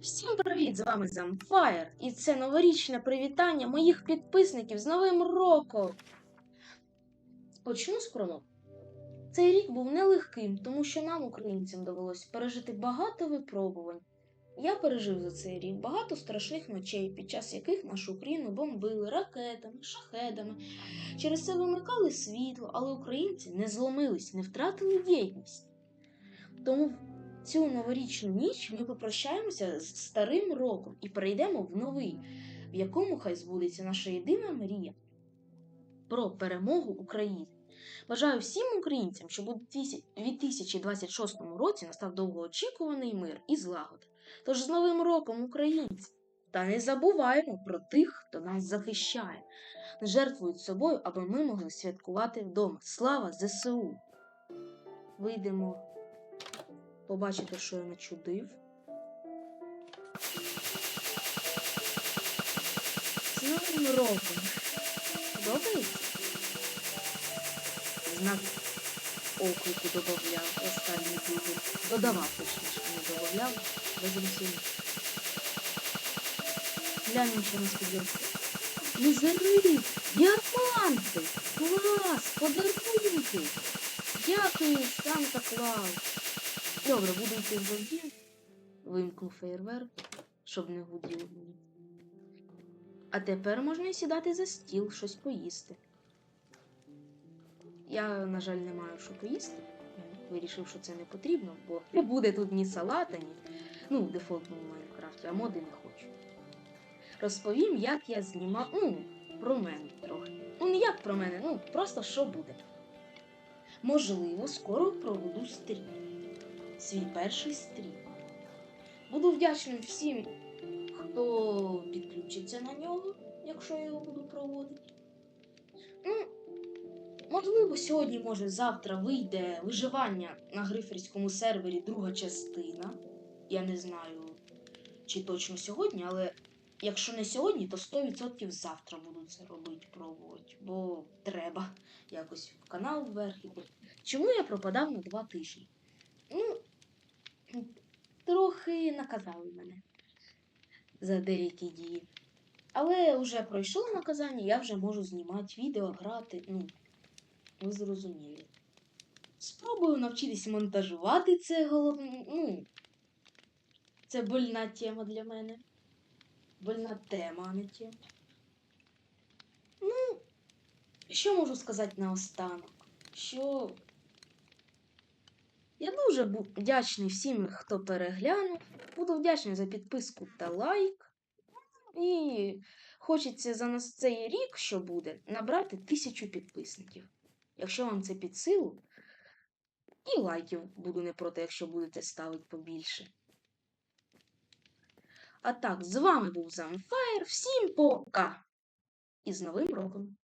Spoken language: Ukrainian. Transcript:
Всім привіт! З вами Замфаєр, і це новорічне привітання моїх підписників з Новим роком. Почну з пролог. Цей рік був нелегким, тому що нам, українцям, довелось пережити багато випробувань. Я пережив за цей рік багато страшних ночей, під час яких нашу Україну бомбили ракетами, шахедами. Через це вимикали світло, але українці не зломились, не втратили єдність. Тому цю новорічну ніч ми попрощаємося з старим роком і перейдемо в новий, в якому хай збудеться наша єдина мрія про перемогу України. Бажаю всім українцям, щоб у 2026 році настав довгоочікуваний мир і злагода. Тож з Новим роком, українці! Та не забуваємо про тих, хто нас захищає, жертвують собою, аби ми могли святкувати вдома. Слава ЗСУ! Вийдемо побачити, що я начудив. З Новим роком! Подобається? Знак оклику додавав останній дуже. Додавав точніше, не додавав русини. Глянемо, що нас підвести. Мізери! Діаманти! Клас! Подарунки! Дякую, Санта Клаус! Добре, буду йти в завдін. Вимкну фейерверк, щоб не гуділо мені. А тепер можна сідати за стіл, щось поїсти. Я, на жаль, не маю що поїсти. Вирішив, що це не потрібно, бо не буде тут ні салата, ні. Ну, в дефолтному Майнкрафті, а моди не хочу. Розповім, як я знімав. Ну, про мене трохи. Ну, не як про мене, ну просто що буде. Можливо, скоро проведу стрім. Свій перший стрім. Буду вдячним всім, хто підключиться на нього, якщо я його буду проводити. Ну, можливо, сьогодні, може, завтра вийде виживання на гриферському сервері друга частина. Я не знаю, чи точно сьогодні, але якщо не сьогодні, то 100% завтра буду це робити, пробувати. Бо треба якось в канал вверх. Чому я пропадав на два тижні? Ну, трохи наказали мене за деякі дії. Але вже пройшло наказання, я вже можу знімати відео, грати. Ну, ви зрозуміли. Спробую навчитись монтажувати це головне. Ну, це больна тема для мене. Больна тема, а не тема. Ну, що можу сказати наостанок? Що дуже бу- вдячний всім, хто переглянув. Буду вдячний за підписку та лайк. І хочеться за нас цей рік, що буде, набрати тисячу підписників. Якщо вам це під силу, і лайків буду не проти, якщо будете ставити побільше. А так, з вами був Замфаєр. Всім пока! І з Новим роком!